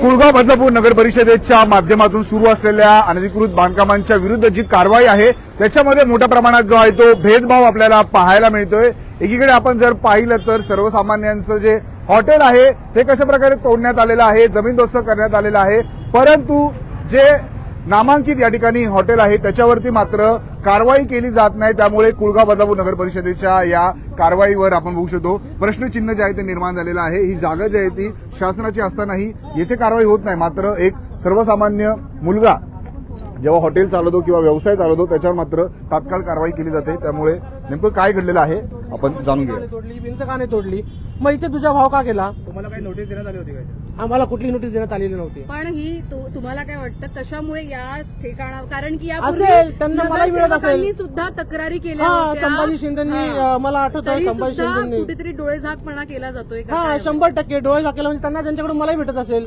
कुळगाव बदलापूर नगर परिषदेच्या माध्यमातून सुरू असलेल्या अनधिकृत बांधकामांच्या विरुद्ध जी कारवाई आहे त्याच्यामध्ये मोठ्या प्रमाणात जो आहे तो भेदभाव आपल्याला पाहायला मिळतोय. एकीकडे आपण जर पाहिलं तर सर्वसामान्यांचं जे हॉटेल आहे ते कशा प्रकारे तोडण्यात आलेलं आहे जमीनदोस्त करण्यात आलेलं आहे परंतु जे नामांकित या ठिकाणी हॉटेल आहे. त्याच्यावरती मात्र कारवाई केली जात नाही. त्यामुळे कुळगाव बदलापूर नगर परिषदेच्या या कारवाईवर आपण बघू शकतो. प्रश्नचिन्ह जे आहे ते निर्माण झालेलं आहे. ही जागा जी आहे ती शासनाची असतानाही येथे कारवाई होत नाही. मात्र एक सर्वसामान्य मुलगा जेव्हा हॉटेल चालवतो किंवा व्यवसाय चालवतो त्याच्यावर मात्र तात्काळ कारवाई केली जाते. त्यामुळे नेमकं काय घडलेलं आहे? आपण जाणून घेऊया. नाही तोडली भिंत का नाही तोडली. मग इथे तुझा भाव का केला तुम्हाला काही नोटीस देण्यात आली होती काय आम्हाला कुठली नोटीस देण्यात आलेली नव्हती. पण ही तु- तुम्हाला काय वाटतं कशामुळे या ठिकाणा कारण की या असेल, त्यांना मलाही मिळत असेल. नगरसेवकांनी सुद्धा तक्रारी केल्या हा होत्या. संभाजी शिंदेनी हा. अं, मला आठवतं तरी संभाजी सुद्धा शिंदेनी. कुठेतरी डोळेझाकपणा केला जातोय का हा काय? शंभर टक्के डोळे झाकेला म्हणजे त्यांना त्यांच्याकडून मलाही भेटत असेल.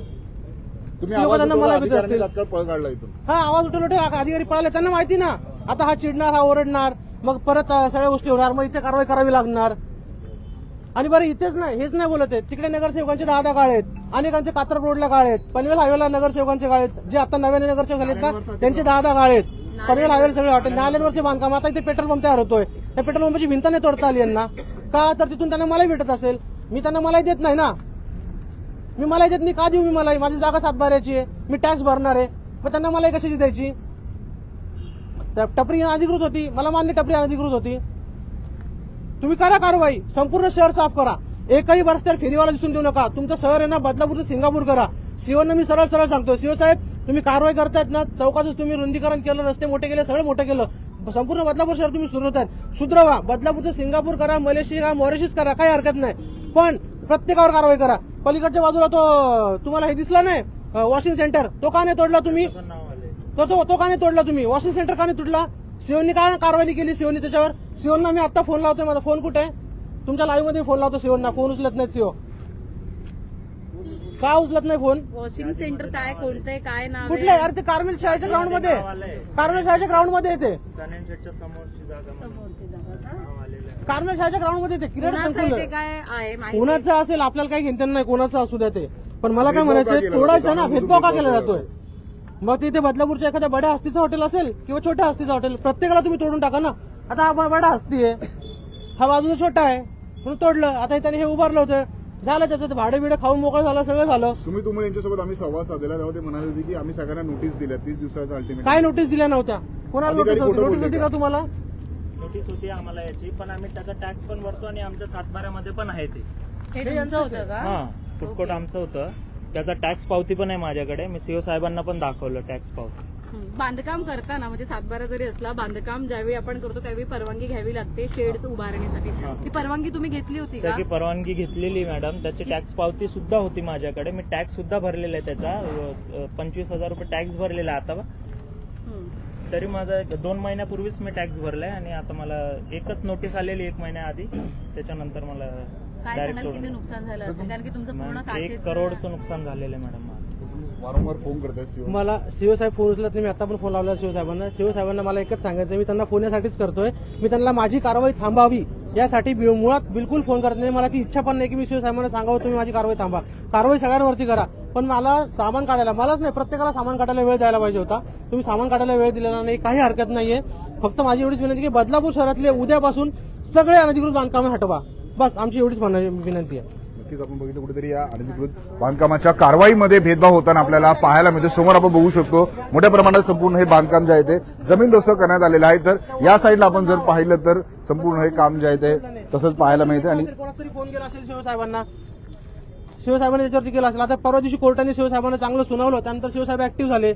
तुम्ही लोकं आवाज त्यांना उठवला, मला भीती अधिकाऱ्यांनी असते. तात्काळ पळ काढला इथून. हा आवाज उठवला होते अधिकारी पळाले त्यांना माहिती ना. आता हा चिडणार हा ओरडणार. मग परत सगळ्या गोष्टी होणार. मग इथे कारवाई करावी लागणार. आणि बरं इथेच नाही हेच नाही बोलत आहेत. तिकडे नगरसेवकांचे दहा दहा गाळ आहेत. अनेकांचे कात्र रोडला गाळ आहेत. पनवेल हायवेला नगरसेवकांचे गाळ आहेत. जे आता नव्याने नगरसेवक झालेत ना त्यांचे दहा दहा गाळ आहेत. पनवेल हायवेला सगळे हॉटेल. नाल्यांवरचे बांधकाम. आता इथे पेट्रोल पंप तयार होतोय. त्या पेट्रोल पंपाची भिंत नाही तोडता आली यांना. का? तर तिथून त्यांना मलाही भेटत असेल. मी त्यांना मलाही देत नाही ना. मी मला देत नाही. का देऊ मी मला माझी जागा सातबाऱ्याची आहे. मी टॅक्स भरणार आहे. मग त्यांना मला कशाची द्यायची? त्या टपरी अधिकृत होती. मला मान्य टपरी अधिकृत होती. तुम्ही करा कारवाई. संपूर्ण शहर साफ करा. एकही रस्त्यावर फेरीवाला दिसून देऊ नका. तुमचं शहर आहे ना बदलापूर सिंगापूर करा. सीओना मी सरळ सरळ सांगतो सीओ साहेब तुम्ही कारवाई करतायत ना चौकाचं तुम्ही रुंदीकरण केलं रस्ते मोठे केले सगळं मोठं केलं. संपूर्ण बदलापूर शहर तुम्ही सुरू सुधारतायत सुधरवा. बदलापूरचं सिंगापूर करा मलेशिया मॉरिशस करा काही हरकत नाही. पण प्रत्येकावर कारवाई करा. पलीकडच्या बाजूला तो तुम्हाला हे दिसला नाही वॉशिंग सेंटर. तो का नाही तोडला तुम्ही? तो तो तो का नाही तोडला तुम्ही? वॉशिंग सेंटर का नाही तुटला? सिओनी का कारवाई केली सिओनी त्याच्यावर? सिओनना मी आता फोन लावतोय माझा फोन कुठे? आहे तुमच्या लाईव्हमध्ये फोन लावतो सिओनना फोन उचलत नाही सिओ? का उचलत नाही फोन वॉशिंग सेंटर काय कोणते काय नाव कुठले? आहे अरे ते कार्मेल शाळेच्या ग्राउंडमध्ये. कार्मेल शाळेच्या ग्राउंडमध्ये येते. समोरची जागा का? कार्मेल शाळेच्या ग्राउंडमध्ये येते. क्रीडा कोणाचं संकुल. इथे काय आहे माहिती? कोणाचं असेल आपल्याला काही घेणं नाही. कोणाचं असू द्या ते. पण मला काय म्हणायचं जातो? ना भेदभाव का केला जातोय? मग तिथे बदलापूरच्या एखाद्या बड्या हस्तीचं हॉटेल असेल किंवा छोट्या हस्तीचं हॉटेल प्रत्येकाला तुम्ही तोडून टाका ना. आता हा बडा हस्ती आहे. हा बाजूला छोटा आहे. म्हणून तोडलं. आता त्याने हे उभारलं होतं. झालं त्याचं. भाडं बिडं खाऊन मोकळं झालं सगळं झालं. सुमित उमळे यांच्यासोबत आम्ही संवाद साधलेला तेव्हा ते म्हणाले होते की आम्ही सगळ्यांना नोटीस दिल्या. तीस दिवसाचा अल्टिमेट काय नोटीस दिल्या नव्हत्या? कोणाला अधिकारी नोटीस होती? नोटीस होती का? तुम्हाला? नोटीस होती आम्हाला याची. पण आम्ही त्याचा टॅक्स पण भरतो आणि आमच्या सातबाऱ्यामध्ये पण आहे ते. हे तुमचं होतं का? हा फुटकोट आमचं होतं. त्याचा टॅक्स पावती पण आहे माझ्याकडे. मी सीओ साहेबांना पण दाखवलं टॅक्स पावती. बांधकाम करताना म्हणजे सातबारा जरी असला बांधकाम ज्यावेळी आपण करतो त्यावेळी परवानगी घ्यावी लागते शेड्स उभारण्यासाठी ती परवानगी तुम्ही घेतली होती का? सगळी परवानगी घेतलेली मॅडम त्याची टॅक्स पावती सुद्धा होती माझ्याकडे. मी टॅक्स सुद्धा भरलेला आहे त्याचा. पंचवीस हजार रुपये टॅक्स भरलेला आता. तरी माझा दोन महिन्यापूर्वीच मी टॅक्स भरलाय आणि आता मला एकच नोटीस आलेली एक महिन्याआधी त्याच्यानंतर मला काय सांगाल किती नुकसान झालं असेल? कारण की तुमचं पूर्ण एक करोडचं नुकसान झालेलं आहे मॅडम वारंवार फोन करताय मला शिव साहेब फोन उचलत नाही मी आता पण फोन लावला शिव साहेबांना. शिव साहेबांना मला एकच सांगायचं मी त्यांना फोन यासाठीच करतोय. मी त्यांना माझी कारवाई थांबावी यासाठी बि- मुळात बिलकुल फोन करत नाही. मला ती इच्छा पण नाही की मी शिव साहेबांना सांगावं तुम्ही माझी कारवाई थांबा. कारवाई सगळ्यांवरती करा. पण मला सामान काढायला मलाच नाही प्रत्येकाला सामान काढायला वेळ द्यायला पाहिजे होता. तुम्ही सामान काढायला वेळ दिलेला नाही काही हरकत नाहीये. फक्त माझी एवढीच विनंती की बदलापूर शहरातले उद्यापासून सगळे अनधिकृत बांधकामे हटवा. बस आमची एवढीच म्हणणं- विनंती आहे. नक्कीच आपण बघितलं कुठेतरी या अनधिकृत बांधकामाच्या कारवाईमध्ये भेदभाव होताना आपल्याला पाहायला मिळतो समोर आपण बघू शकतो मोठ्या प्रमाणात संपूर्ण हे बांधकाम जे आहे ते जमीनदोस्त करण्यात आलेलं आहे. तर या साईडला आपण जर पाहिलं तर संपूर्ण हे काम जे आहे ते तसंच पाहायला मिळते आणि कोणाचा तरी फोन केला असेल शिवसाहेबांना. शिवसाहेबांनी त्याच्यावरती केला असेल. आता परवा दिवशी कोर्टाने शिवसाहेबांना चांगलं सुनावलं त्यानंतर शिवसाहेब ऍक्टिव्ह झाले.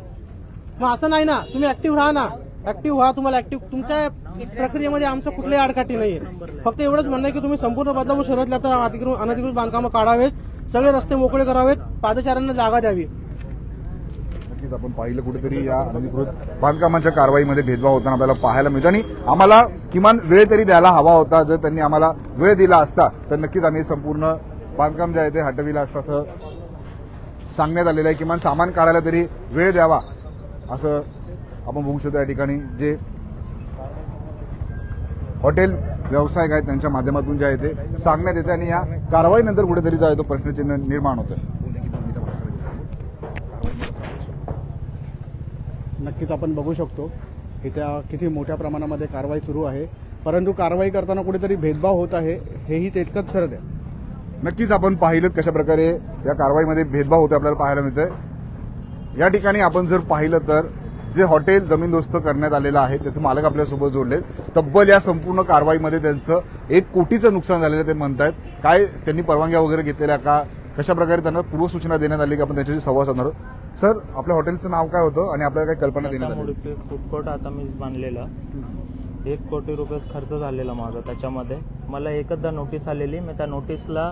मग असं नाही ना तुम्ही ऍक्टिव्ह राहा ना. ऍक्टिव्ह व्हा तुम्हाला ऍक्टिव्ह तुमच्या प्रक्रियेमध्ये आमचं कुठल्याही आडकाठी नाहीये. फक्त एवढंच म्हणणं आहे की तुम्ही संपूर्ण बदलापूर शहरातल्या आता अधिकृत अनधिकृत बांधकामं काढावेत सगळे रस्ते मोकळे करावेत पादचाऱ्यांना जागा द्यावी. नक्कीच आपण पाहिलं कुठेतरी या अनधिकृत बांधकामाच्या कारवाईमध्ये भेदभाव होताना आपल्याला पाहायला मिळतो. आणि आम्हाला किमान वेळ तरी द्यायला हवा होता जर त्यांनी आम्हाला वेळ दिला असता तर नक्कीच आम्ही संपूर्ण बांधकाम जे आहे ते हटविलं असतं असं सांगण्यात आलेलं आहे. किमान सामान काढायला तरी वेळ द्यावा असं आपण बघू शकतो या ठिकाणी जे हॉटेल व्यावसायिक आहेत त्यांच्या माध्यमातून जे आहे ते सांगण्यात येते आणि या कारवाईनंतर कुठेतरी जो आहे तो प्रश्नचिन्ह निर्माण होतं नक्कीच आपण बघू शकतो की त्या किती मोठ्या प्रमाणामध्ये कारवाई सुरू आहे. परंतु कारवाई करताना कुठेतरी भेदभाव होत आहे हेही तितकंच खरं आहे. नक्कीच आपण पाहिलं कशा प्रकारे या कारवाईमध्ये भेदभाव होते आपल्याला पाहायला मिळतंय. या ठिकाणी आपण जर पाहिलं तर जे हॉटेल जमीनदोस्त करण्यात आलेलं आहे त्याचे मालक आपल्यासोबत जोडले तब्बल या संपूर्ण कारवाईमध्ये त्यांचं एक कोटीचं नुकसान झालेलं ते म्हणतायत. काय त्यांनी परवानग्या वगैरे घेतलेल्या का? कशा प्रकारे त्यांना पूर्वसूचना देण्यात आली की आपण त्यांच्याशी संवाद साधणार आहोत? सर आपल्या हॉटेलचं नाव काय होतं आणि आपल्याला काय कल्पना देण्यात आली? फूड कोर्ट आता मीच बांधलेला एक कोटी रुपये खर्च झालेला माझा त्याच्यामध्ये. मला एकदा नोटीस आलेली. मी त्या नोटीसला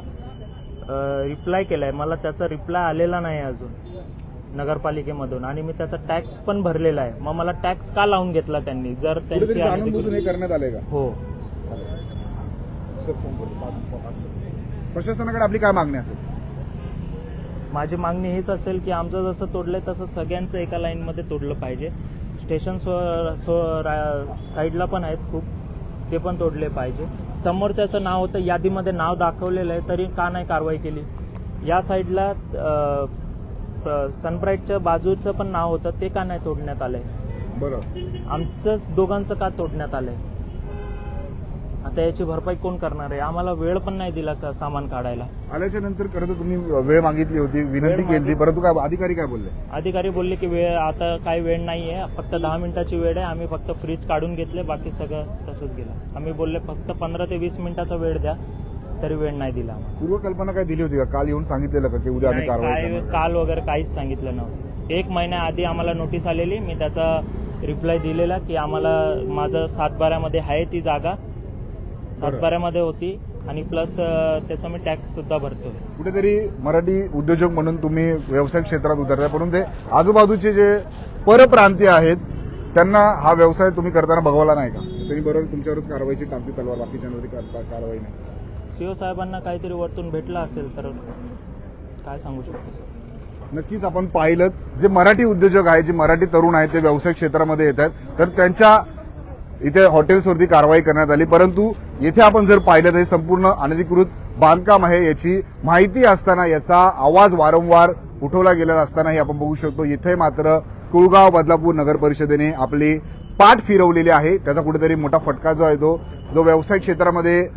रिप्लाय केलाय. मला त्याचा रिप्लाय आलेला नाही अजून. नगरपालिकेमधून. आणि मी त्याचा टॅक्स पण भरलेला आहे. मग मला टॅक्स का लावून घेतला त्यांनी? जर कुठेतरी जाणून बुजून हे करण्यात आलंय का? हो. प्रशासनाकडे आपली काय मागणी असेल? माझी मागणी हीच असेल की आमचं जसं तोडलंय तसं सगळ्यांचं एका लाईनमध्ये तोडलं पाहिजे. स्टेशन सो- सो- रा- साईडला पण आहेत खूप. ते पण तोडले पाहिजे. समोरच्याचं नाव होतं यादीमध्ये नाव दाखवलेलं आहे तरी का नाही कारवाई केली? या साईडला अं, सनब्राईटच्या बाजूचं पण नाव होतं ते का नाही तोडण्यात आलंय? बरं. आमचंच दोघांचं का तोडण्यात आलंय? आता याची भरपाई कोण करणार आहे? आम्हाला वेळ पण नाही दिला का सामान काढायला? आल्याच्यानंतर खरं तर तुम्ही वेळ मागितली होती विनंती केली परंतु काय अधिकारी काय बोलले? अधिकारी बोलले की वेळ आता काही वेळ नाहीये फक्त दहा मिनिटाची वेळ आहे आम्ही फक्त फ्रीज काढून घेतले बाकी सगळं तसंच गेलं. आम्ही बोलले फक्त पंधरा ते वीस मिनिटाचा वेळ द्या. तरी वेळ नाही दिला आम्हाला. पूर्वकल्पना काय दिली होती का? काल येऊन सांगितलेलं का की उद्या आम्ही नाही, कारवाई काय करणार? काल वगैरे काहीच सांगितलं नव्हतं. एक महिन्याआधी आम्हाला नोटीस आलेली. मी त्याचा रिप्लाय दिलेला की आम्हाला माझं सातबाऱ्यामध्ये आहे ती जागा. सातबाऱ्यामध्ये होती आणि प्लस त्याचा मी टॅक्स सुद्धा भरतोय. कुठेतरी मराठी उद्योजक म्हणून तुम्ही व्यवसाय क्षेत्रात उतरताय. परंतु ते आजूबाजूचे जे परप्रांतीय आहेत त्यांना हा व्यवसाय तुम्ही करताना बघवला नाही का? त्यांनी बरोबर तुमच्यावरच कारवाईची टाकती तलवार बाकीच्यांवरती कार- कारवाई नाही. सीओ साहेबांना काहीतरी वरतून भेटलं असेल तर काय सांगू शकतो सर? नक्कीच आपण पाहिलं जे मराठी उद्योजक आहेत जे मराठी तरुण आहेत ते व्यवसाय क्षेत्रामध्ये येत आहेत तर त्यांच्या इथे हॉटेल्सवरती कारवाई करण्यात आली. परंतु येथे आपण जर पाहिलं तर हे संपूर्ण अनधिकृत बांधकाम आहे याची माहिती असताना याचा आवाज वारंवार उठवला गेलेला असतानाही आपण बघू शकतो. इथे मात्र कुळगाव बदलापूर नगर परिषदेने आपली पाठ फिरवलेली आहे. त्याचा कुठेतरी मोठा फटका जो आहे तो जो व्यवसाय क्षेत्रामध्ये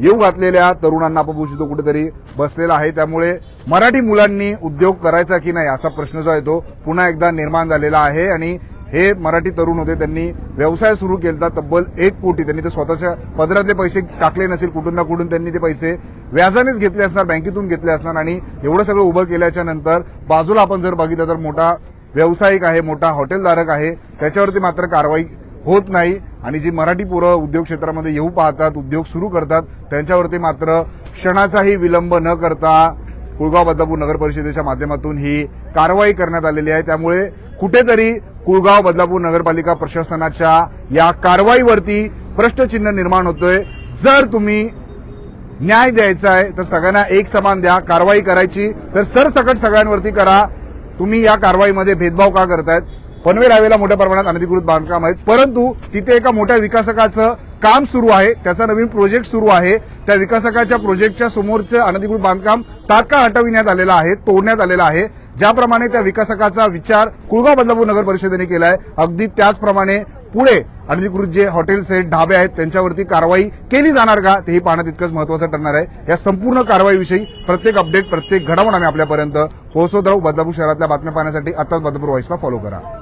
येऊ घातलेल्या तरुणांना आपण कुठेतरी बसलेला आहे. त्यामुळे मराठी मुलांनी उद्योग करायचा की नाही असा प्रश्न जो आहे तो पुन्हा एकदा निर्माण झालेला आहे. आणि हे मराठी तरुण होते त्यांनी व्यवसाय सुरू केला तब्बल एक कोटी. त्यांनी ते स्वतःच्या पदरातले पैसे टाकले नसेल कुठून ना कुठून त्यांनी ते पैसे व्याजानेच घेतले असणार बँकेतून घेतले असणार. आणि एवढं सगळं उभं केल्याच्यानंतर बाजूला आपण जर बघितलं तर मोठा व्यावसायिक आहे मोठा हॉटेलधारक आहे. त्याच्यावरती मात्र कारवाई होत नाही. आणि जी मराठी पोरं उद्योग क्षेत्रामध्ये येऊ पाहतात उद्योग सुरू करतात त्यांच्यावरती मात्र क्षणाचाही विलंब न करता कुळगाव बदलापूर नगर परिषदेच्या माध्यमातून ही कारवाई करण्यात आलेली आहे. त्यामुळे कुठेतरी कुळगाव बदलापूर नगरपालिका प्रशासनाच्या या कारवाईवरती प्रश्नचिन्ह निर्माण होतोय. जर तुम्ही न्याय द्यायचा आहे तर सगळ्यांना एक समान द्या. कारवाई करायची तर सरसकट सगळ्यांवरती करा. तुम्ही या कारवाईमध्ये भेदभाव का करतायत? पनवेल हायवेला मोठ्या प्रमाणात अनधिकृत बांधकाम आहेत. परंतु तिथे एका मोठ्या विकासकाचं काम सुरू आहे. त्याचा नवीन प्रोजेक्ट सुरू आहे. त्या विकासकाच्या प्रोजेक्टच्या समोरचं अनधिकृत बांधकाम तात्काळ हटविण्यात आलेलं आहे तोडण्यात आलेलं आहे. ज्याप्रमाणे त्या विकासकाचा विचार कुळगाव बदलापूर नगर परिषदेने केलाय. अगदी त्याचप्रमाणे पुढे अनधिकृत जे हॉटेल्स आहेत ढाबे आहेत त्यांच्यावरती कारवाई केली जाणार का तेही पाहणं तितकंच महत्वाचं ठरणार आहे. या संपूर्ण कारवाईविषयी प्रत्येक अपडेट प्रत्येक घडामोड आम्ही आपल्यापर्यंत पोहोचवत राहू. बदलापूर शहरातल्या बातम्या पाहण्यासाठी आताच बदलापूर व्हॉइसला फॉलो करा.